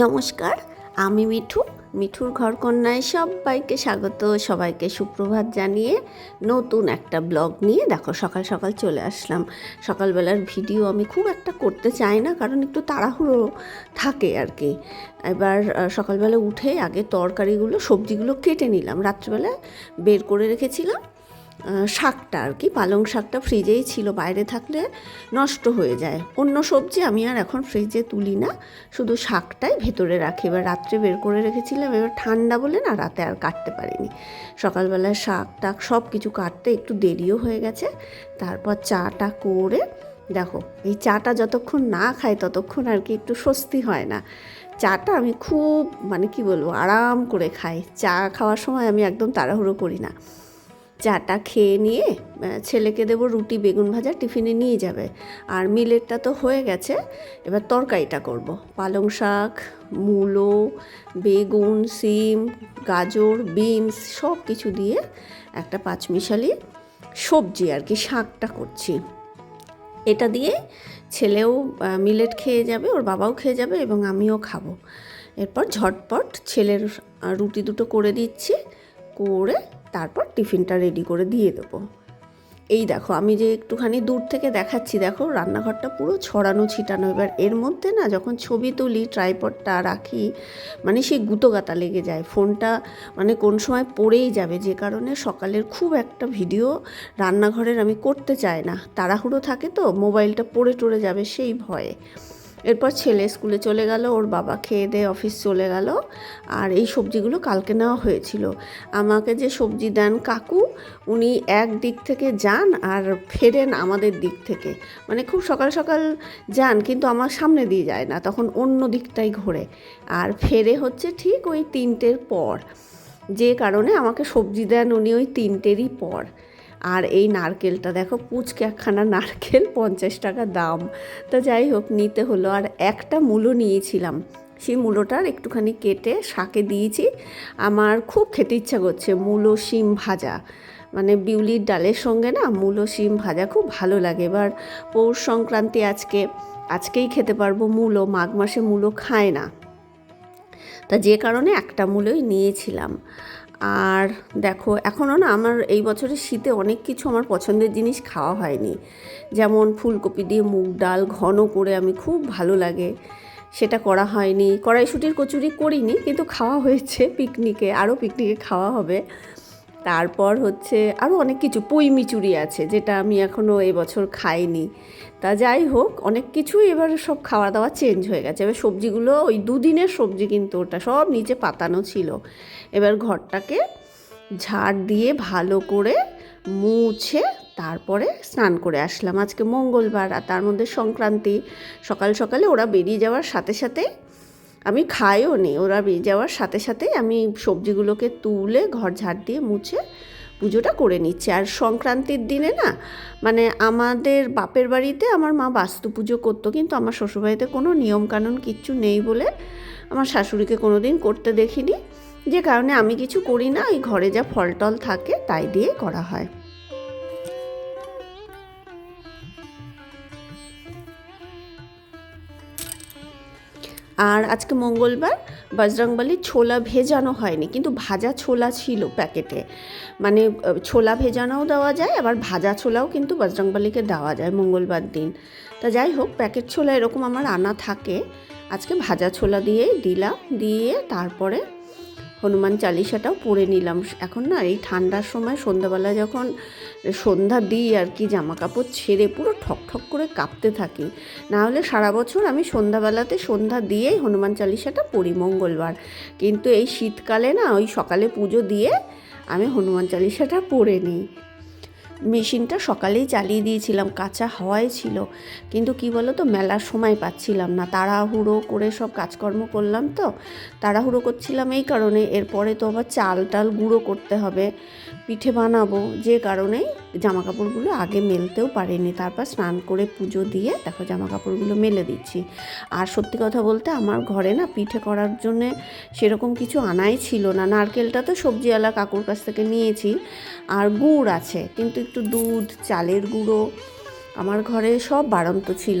নমস্কার, আমি মিঠু। মিঠুর ঘরকন্যায় সবাইকে স্বাগত, সবাইকে সুপ্রভাত জানিয়ে নতুন একটা ব্লগ নিয়ে। দেখো, সকাল সকাল চলে আসলাম। সকালবেলার ভিডিও আমি খুব একটা করতে চাই না, কারণ একটু তাড়াহুড়ো থাকে আর কি। এবার সকালবেলা উঠে আগে তরকারিগুলো, সবজিগুলো কেটে নিলাম। রাত্রিবেলা বের করে রেখেছিলাম। শাকটা আর কি, পালং শাকটা ফ্রিজেই ছিল, বাইরে থাকলে নষ্ট হয়ে যায়। অন্য সবজি আমি আর এখন ফ্রিজে তুলি না, শুধু শাকটাই ভেতরে রাখি। এবার রাত্রে বের করে রেখেছিলাম, এবার ঠান্ডা বলে না রাতে আর কাটতে পারিনি। সকালবেলায় শাক টাক সব কিছু কাটতে একটু দেরিও হয়ে গেছে, তারপর চাটা করে, দেখো, এই চাটা যতক্ষণ না খাই ততক্ষণ আর কি একটু স্বস্তি হয় না। চাটা আমি খুব মানে কি বলব, আরাম করে খাই। চা খাওয়ার সময় আমি একদম তাড়াহুড়ো করি না। চাটা খেয়ে নিয়ে ছেলেকে দেবো রুটি, বেগুন ভাজা, টিফিনে নিয়ে যাবে। আর মিলেটটা তো হয়ে গেছে, এবার তরকারিটা করব। পালং শাক, মূলো, বেগুন, সিম, গাজর, বিনস সব কিছু দিয়ে একটা পাঁচমিশালি সবজি আর কি শাকটা করছি। এটা দিয়ে ছেলেও মিলেট খেয়ে যাবে, ওর বাবাও খেয়ে যাবে এবং আমিও খাব। এরপর ঝটপট ছেলের রুটি দুটো করে দিচ্ছি, করে তারপর টিফিনটা রেডি করে দিয়ে দেবো। এই দেখো, আমি যে একটুখানি দূর থেকে দেখাচ্ছি, দেখো রান্নাঘরটা পুরো ছড়ানো ছিটানো। এবার এর মধ্যে না যখন ছবি তুলি ট্রাইপডটা রাখি মানে সেই গুতোগাতা লেগে যায়। ফোনটা মানে কোন সময় পড়েই যাবে, যে কারণে সকালের খুব একটা ভিডিও রান্নাঘরের আমি করতে চাই না। তাড়াহুড়ো থাকে তো, মোবাইলটা পড়ে টড়ে যাবে সেই ভয়ে। এরপর ছেলে স্কুলে চলে গেল, ওর বাবা খেয়ে দিয়ে অফিস চলে গেল, আর এই সবজিগুলো কালকে নেওয়া হয়েছিল। আমাকে যে সবজি দেন কাকু, উনি এক দিক থেকে যান আর ফেরেন আমাদের দিক থেকে। মানে খুব সকাল সকাল যান, কিন্তু আমার সামনে দিয়ে যায় না, তখন অন্য দিকটাই ঘোরে। আর ফেরে হচ্ছে ঠিক ওই তিনটের পর। যে কারণে আমাকে সবজি দেন উনি ওই তিনটেরই পর। আর এই নারকেলটা দেখো, পুচকে একখানা নারকেল, পঞ্চাশ টাকা দাম। তা যাই হোক, নিতে হলো। আর একটা মূলো নিয়েছিলাম। সেই মূলোটার একটুখানি কেটে শাকে দিয়েছি। আমার খুব খেতে ইচ্ছা করছে মূলো শিম ভাজা। মানে বিউলির ডালের সঙ্গে না মূলো শিম ভাজা খুব ভালো লাগে। এবার পৌষ সংক্রান্তি আজকে, আজকেই খেতে পারব মূলো। মাঘ মাসে মূলো খায় না। তা যে কারণে একটা মূলই নিয়েছিলাম। আর দেখো, এখনও না আমার এই বছরের শীতে অনেক কিছু আমার পছন্দের জিনিস খাওয়া হয়নি। যেমন ফুলকপি দিয়ে মুগ ডাল ঘন করে আমি খুব ভালো লাগে। সেটা করা হয়নি। কড়াইশুটির কচুরি করিনি, কিন্তু খাওয়া হয়েছে পিকনিকে, আরও পিকনিকে খাওয়া হবে। তারপর হচ্ছে আরও অনেক কিছু, পুঁই মিচুরি আছে, যেটা আমি এখনও এবছর খাইনি। তা যাই হোক, অনেক কিছুই এবার সব খাওয়া দাওয়া চেঞ্জ হয়ে গেছে। এবার সবজিগুলো, ওই দুদিনের সবজি কিন্তু ওটা সব নিচে পাতানো ছিল। এবার ঘরটাকে ঝাড় দিয়ে ভালো করে মুছে তারপরে স্নান করে আসলাম। আজকে মঙ্গলবার, আর তার মধ্যে সংক্রান্তি। সকাল সকালে ওরা বেরিয়ে যাওয়ার সাথে সাথে আমি খাইও নি। ওরা যাওয়ার সাথে সাথে আমি সবজিগুলোকে তুলে ঘর ঝাড় দিয়ে মুছে পুজোটা করে নিচ্ছে। আর সংক্রান্তির দিনে না মানে আমাদের বাপের বাড়িতে আমার মা বাস্তু পুজো করতো, কিন্তু আমার শ্বশুরবাড়িতে কোনো নিয়মকানুন কিচ্ছু নেই বলে আমার শাশুড়িকে কোনো দিন করতে দেখিনি। যে কারণে আমি কিছু করি না, ওই ঘরে যা ফল টল থাকে তাই দিয়ে করা হয়। আর আজকে মঙ্গলবার বজরংবলির ছোলা ভেজানো হয়নি, কিন্তু ভাজা ছোলা ছিল প্যাকেটে। মানে ছোলা ভেজানোও দেওয়া যায়, আবার ভাজা ছোলাও কিন্তু বজরংবলিকে দেওয়া যায় মঙ্গলবার দিন। তা যাই হোক, প্যাকেট ছোলা এরকম আমার আনা থাকে। আজকে ভাজা ছোলা দিয়েই দিলাম, দিয়ে তারপরে হনুমান চালিশাটাও পরে নিলাম। এখন না, এই ঠান্ডার সময় সন্ধ্যাবেলা যখন সন্ধ্যা দিই আর কি জামা কাপড় ছেড়ে পুরো ঠক ঠক করে কাঁপতে থাকি, না হলে সারা বছর আমি সন্ধ্যাবেলাতে সন্ধ্যা দিয়েই হনুমান চালিশাটা পড়ি মঙ্গলবার। কিন্তু এই শীতকালে না, ওই সকালে পুজো দিয়ে আমি হনুমান চালিশাটা পড়ে নিই। মেশিনটা সকালেই চালিয়ে দিয়েছিলাম, কাঁচা হাওয়াই ছিল। কিন্তু কি বলো তো মেলার সময় পাচ্ছিলাম না। তাড়াহুড়ো করে সব কাজকর্ম করলাম তো। তাড়াহুড়ো করছিলাম এই কারণে, এরপরে তো আবার চাল টাল গুঁড়ো করতে হবে, পিঠে বানাবো, যে কারণেই জামা কাপড়গুলো আগে মেলতেও পারিনি। তারপর স্নান করে পুজো দিয়ে দেখো জামা কাপড়গুলো মেলে দিচ্ছি। আর সত্যি কথা বলতে আমার ঘরে না পিঠে করার জন্যে সেরকম কিছু আনাই ছিল না। নারকেলটা তো সবজিওয়ালা কাকুর কাছ থেকে নিয়েছি, আর গুড় আছে। কিন্তু একটু দুধ, চালের গুঁড়ো। আমার ঘরে সব বাড়ন্ত ছিল।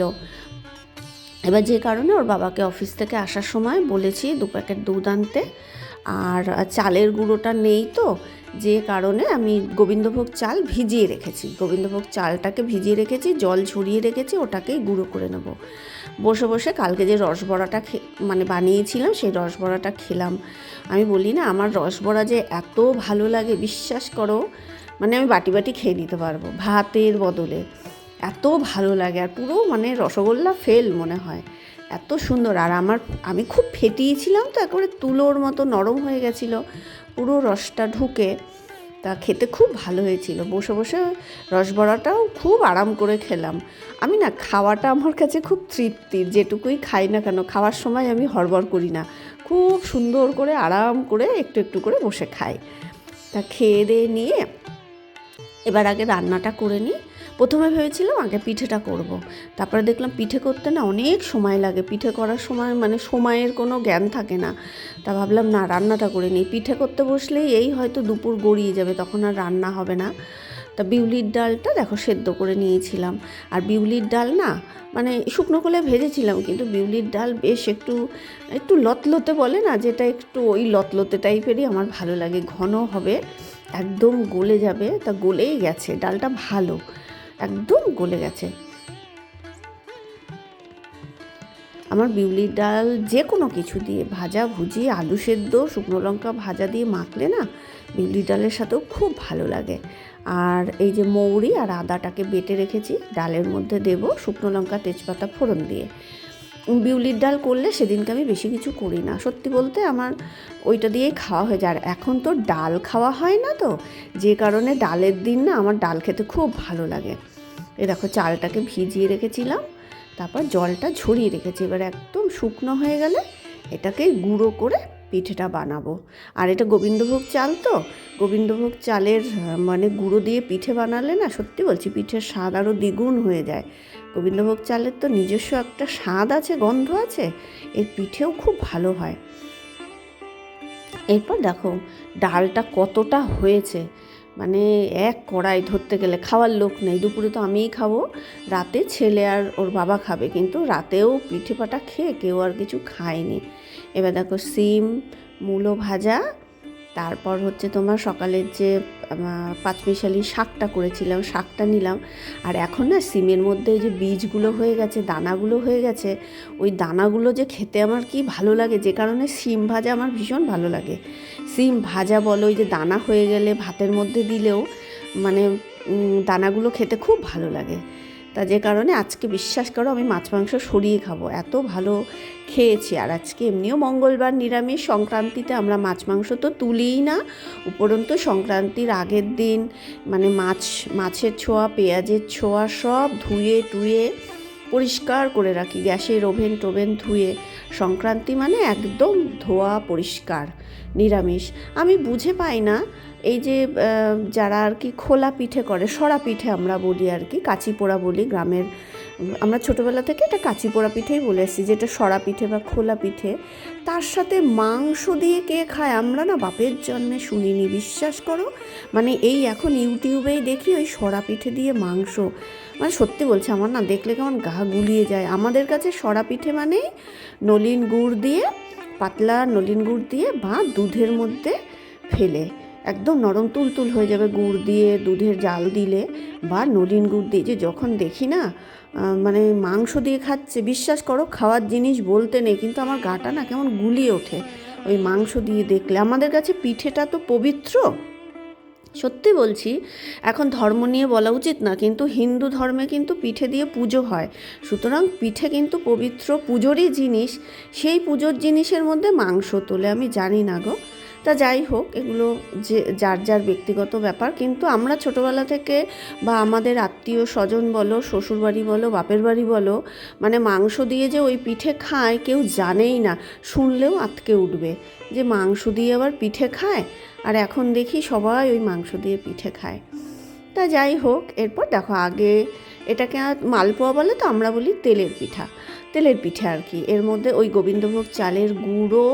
এবার যে কারণে ওর বাবাকে অফিস থেকে আসার সময় বলেছি দু প্যাকেট দুধ আনতে। আর চালের গুঁড়োটা নেই তো, যে কারণে আমি গোবিন্দভোগ চাল ভিজিয়ে রেখেছি। গোবিন্দভোগ চালটাকে ভিজিয়ে রেখেছি, জল ঝরিয়ে রেখেছি, ওটাকেই গুঁড়ো করে নেব। বসে বসে কালকে যে রসবড়াটা মানে বানিয়েছিলাম, সেই রসবড়াটা খেলাম। আমি বলি না, আমার রসবড়া যে এত ভালো লাগে, বিশ্বাস করো। মানে আমি বাটি বাটি খেয়ে নিতে পারব, ভাতের বদলে। এত ভালো লাগে আর পুরো মানে রসগোল্লা ফেল মনে হয়। এত সুন্দর। আর আমার, আমি খুব ফেটিয়েছিলাম তো, একেবারে তুলোর মতো নরম হয়ে গেছিল। পুরো রসটা ঢুকে তা খেতে খুব ভালো হয়েছিল। বসে বসে রসবড়াটাও খুব আরাম করে খেলাম। আমি না, খাওয়াটা আমার কাছে খুব তৃপ্তির যেটুকুই খাই না কেন, খাওয়ার সময় আমি হড়বড় করি না। খুব সুন্দর করে আরাম করে একটু একটু করে বসে খাই। তা খেয়ে দিয়ে নিয়ে এবার আগে রান্নাটা করে নিই। প্রথমে ভেবেছিলাম আগে পিঠেটা করব। তারপরে দেখলাম পিঠে করতে না অনেক সময় লাগে। পিঠে করার সময় মানে সময়ের কোনো জ্ঞান থাকে না। তা ভাবলাম না, রান্নাটা করে নিই। পিঠে করতে বসলেই এই হয়তো দুপুর গড়িয়ে যাবে, তখন আর রান্না হবে না। তা বিউলির ডালটা দেখো সেদ্ধ করে নিয়েছিলাম। আর বিউলির ডাল না মানে শুকনো কলে ভেজেছিলাম, কিন্তু বিউলির ডাল বেশ একটু একটু লতলতে বলে না, যেটা একটু ওই লতলতে টাইপেরই আমার ভালো লাগে। ঘন হবে। একদম গলে যাবে, তা গলেই গেছে, ডালটা ভালো, একদম গলে গেছে। আমার বিউলির ডাল যে কোনো কিছু দিয়ে, ভাজা ভুজি আলু সেদ্ধ, শুকনো লঙ্কা ভাজা দিয়ে মাখলে না, বিউলির ডালের সাথেও খুব ভালো লাগে। আর এই যে মৌরি আর আদাটাকে বেটে রেখেছি, ডালের মধ্যে দেব শুকনো লঙ্কা, তেজপাতা, ফোড়ন দিয়ে। বিউলির ডাল করলে সেদিনকে আমি বেশি কিছু করি না। সত্যি বলতে আমার ওইটা দিয়েই খাওয়া হয়ে যায়। আর এখন তো ডাল খাওয়া হয় না তো, যে কারণে ডালের দিন না আমার ডাল খেতে খুব ভালো লাগে। এ দেখো চালটাকে ভিজিয়ে রেখেছিলাম, তারপর জলটা ঝরিয়ে রেখেছি। এবার একদম শুকনো হয়ে গেলে এটাকে গুঁড়ো করে পিঠেটা বানাবো। আর এটা গোবিন্দভোগ চাল তো, গোবিন্দভোগ চালের মানে গুঁড়ো দিয়ে পিঠে বানালে না সত্যি বলছি পিঠের স্বাদ আরও দ্বিগুণ হয়ে যায়। গোবিন্দভোগ চালের তো নিজস্ব একটা স্বাদ আছে, গন্ধ আছে, এর পিঠেও খুব ভালো হয়। এরপর দেখো, ডালটা কতটা হয়েছে। মানে এক কড়াই ধরতে গেলে খাওয়ার লোক নেই, দুপুরে তো আমিই খাব, রাতে ছেলে আর ওর বাবা খাবে, কিন্তু রাতেও পিঠে পাটা খেয়ে কেউ আর কিছু খায়নি। এবার দেখো, সিম, মূলো ভাজা তারপর হচ্ছে তোমার সকালের যে পাঁচমিশালি শাকটা করেছিলাম, শাকটা নিলাম। আর এখন না সিমের মধ্যে যে বীজগুলো হয়ে গেছে, দানাগুলো হয়ে গেছে, ওই দানাগুলো যে খেতে আমার কি ভালো লাগে, যে কারণে সিম ভাজা আমার ভীষণ ভালো লাগে। সিম ভাজা বলো ওই যে দানা হয়ে গেলে ভাতের মধ্যে দিলেও মানে দানাগুলো খেতে খুব ভালো লাগে। তা যে কারণে আজকে বিশ্বাস করো আমি মাছ মাংস সরিয়ে খাব। এত ভালো খেয়েছি। আর আজকে এমনিও মঙ্গলবার নিরামিষ, সংক্রান্তিতে আমরা মাছ মাংস তো তুলিই না। উপরন্তু সংক্রান্তির আগের দিন মানে মাছ, মাছের ছোঁয়া, পেঁয়াজের ছোঁয়া সব ধুয়ে টুয়ে পরিষ্কার করে রাখি। গ্যাসের ওভেন টোভেন ধুয়ে। সংক্রান্তি মানে একদম ধোয়া, পরিষ্কার, নিরামিষ। আমি বুঝে পাই না এই যে যারা আর কি খোলা পিঠে করে, সরা পিঠে আমরা বলি আর কি কাঁচি পোড়া বলি গ্রামের, আমরা ছোটোবেলা থেকে এটা কাঁচি পোড়া পিঠেই বলে এসেছি যেটা সরা পিঠে বা খোলা পিঠে। তার সাথে মাংস দিয়ে কে খায় আমরা না বাপের জন্মে শুনিনি, বিশ্বাস করো? মানে এই এখন ইউটিউবেই দেখি ওই সরা পিঠে দিয়ে মাংস। মানে সত্যি বলছে, আমার না দেখলে কেমন গা গুলিয়ে যায়। আমাদের কাছে সরা পিঠে মানেই নলিন গুড় দিয়ে, পাতলা নলিন গুড় দিয়ে বা দুধের মধ্যে ফেলে। একদম নরম তুলতুল হয়ে যাবে গুড় দিয়ে, দুধের জাল দিলে বা নলিন গুড় দিয়ে, যে যখন দেখি না মানে মাংস দিয়ে খাচ্ছে, বিশ্বাস করো খাওয়ার জিনিস বলতে নেই, কিন্তু আমার গাটা না কেমন গুলিয়ে ওঠে। ওই মাংস দিয়ে দেখলে, আমাদের কাছে পিঠেটা তো পবিত্র। সত্যি বলছি, এখন ধর্ম নিয়ে বলা উচিত না, কিন্তু হিন্দু ধর্মে কিন্তু পিঠে দিয়ে পুজো হয়। সুতরাং পিঠে কিন্তু পবিত্র পুজোরই জিনিস, সেই পুজোর জিনিসের মধ্যে মাংস তোলে, আমি জানি না গো। তা যাই হোক, এগুলো যে, যার যার ব্যক্তিগত ব্যাপার। কিন্তু আমরা ছোটোবেলা থেকে বা আমাদের আত্মীয় স্বজন বলো, শ্বশুরবাড়ি বলো, বাপের বাড়ি বলো মানে মাংস দিয়ে যে ওই পিঠে খায়, কেউ জানেই না। শুনলেও আতকে উঠবে যে মাংস দিয়ে আবার পিঠে খায়, আর এখন দেখি সবাই ওই মাংস দিয়ে পিঠে খায়। তা যাই হোক, এরপর দেখো আগে এটাকে মালপোয়া বলে তো আমরা বলি তেলের পিঠা। তেলের পিঠে আর কি। এর মধ্যে ওই গোবিন্দভোগ চালের গুঁড়ো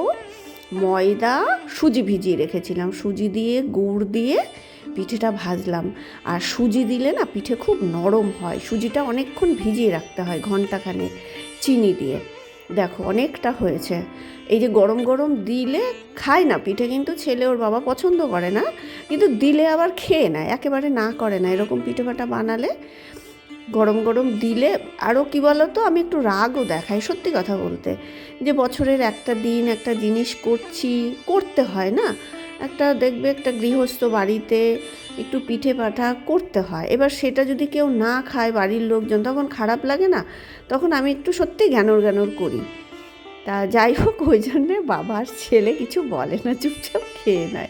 ময়দা সুজি ভিজিয়ে রেখেছিলাম। সুজি দিয়ে, গুড় দিয়ে পিঠেটা ভাজলাম। আর সুজি দিলে না পিঠে খুব নরম হয়। সুজিটা অনেকক্ষণ ভিজিয়ে রাখতে হয় ঘন্টাখানেক চিনি দিয়ে। দেখো, অনেকটা হয়েছে। এই যে গরম গরম দিলে খায় না পিঠে, কিন্তু ছেলে ওর বাবা পছন্দ করে না। কিন্তু দিলে আবার খেয়ে নেয়, একেবারে না করে না। এরকম পিঠে পাটা বানালে গরম গরম দিলে আরও কী বলো তো আমি একটু রাগও দেখাই সত্যি কথা বলতে। যে বছরের একটা দিন, একটা জিনিস করছি, করতে হয় না? একটা দেখবে একটা গৃহস্থ বাড়িতে একটু পিঠে পাঠা করতে হয়। এবার সেটা যদি কেউ না খায়, বাড়ির লোকজন তখন খারাপ লাগে না? তখন আমি একটু সত্যি জ্ঞানর জ্ঞানর করি। তা যাই হোক, ওই জন্যে বাবার ছেলে কিছু বলে না, চুপচাপ খেয়ে নেয়।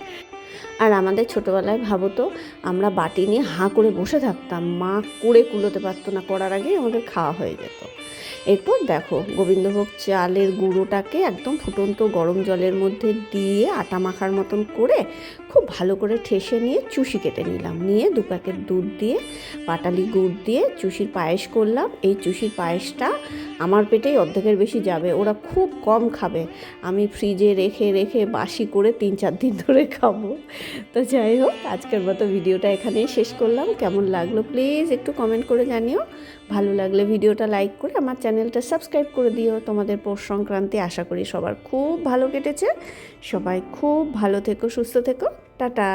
আর আমাদের ছোটোবেলায় ভাবো তো, আমরা বাটি নিয়ে হাঁ করে বসে থাকতাম, মা করে কুলোতে পারতো না, করার আগেই আমাদের খাওয়া হয়ে যেত। এরপর দেখো, গোবিন্দভোগ চালের গুঁড়োটাকে একদম ফুটন্ত গরম জলের মধ্যে দিয়ে আটা মাখার মতন করে খুব ভালো করে ঠেসে নিয়ে চুষি কেটে নিলাম। নিয়ে দু প্যাকেট দুধ দিয়ে, পাটালি গুড় দিয়ে চুষির পায়েস করলাম। এই চুষির পায়েসটা আমার পেটেই অর্ধেকের বেশি যাবে, ওরা খুব কম খাবে। আমি ফ্রিজে রেখে রেখে বাসি করে তিন চার দিন ধরে খাব। তো যাই হোক, আজকের মতো ভিডিওটা এখানেই শেষ করলাম। কেমন লাগল প্লিজ একটু কমেন্ট করে জানিও। ভালো লাগলে ভিডিওটা লাইক করে আমার চ্যানেলটা সাবস্ক্রাইব করে দিও। তোমাদের পৌষ সংক্রান্তি আশা করি সবার খুব ভালো কেটেছে। সবাই খুব ভালো থেকো, সুস্থ থেকো। টাটা!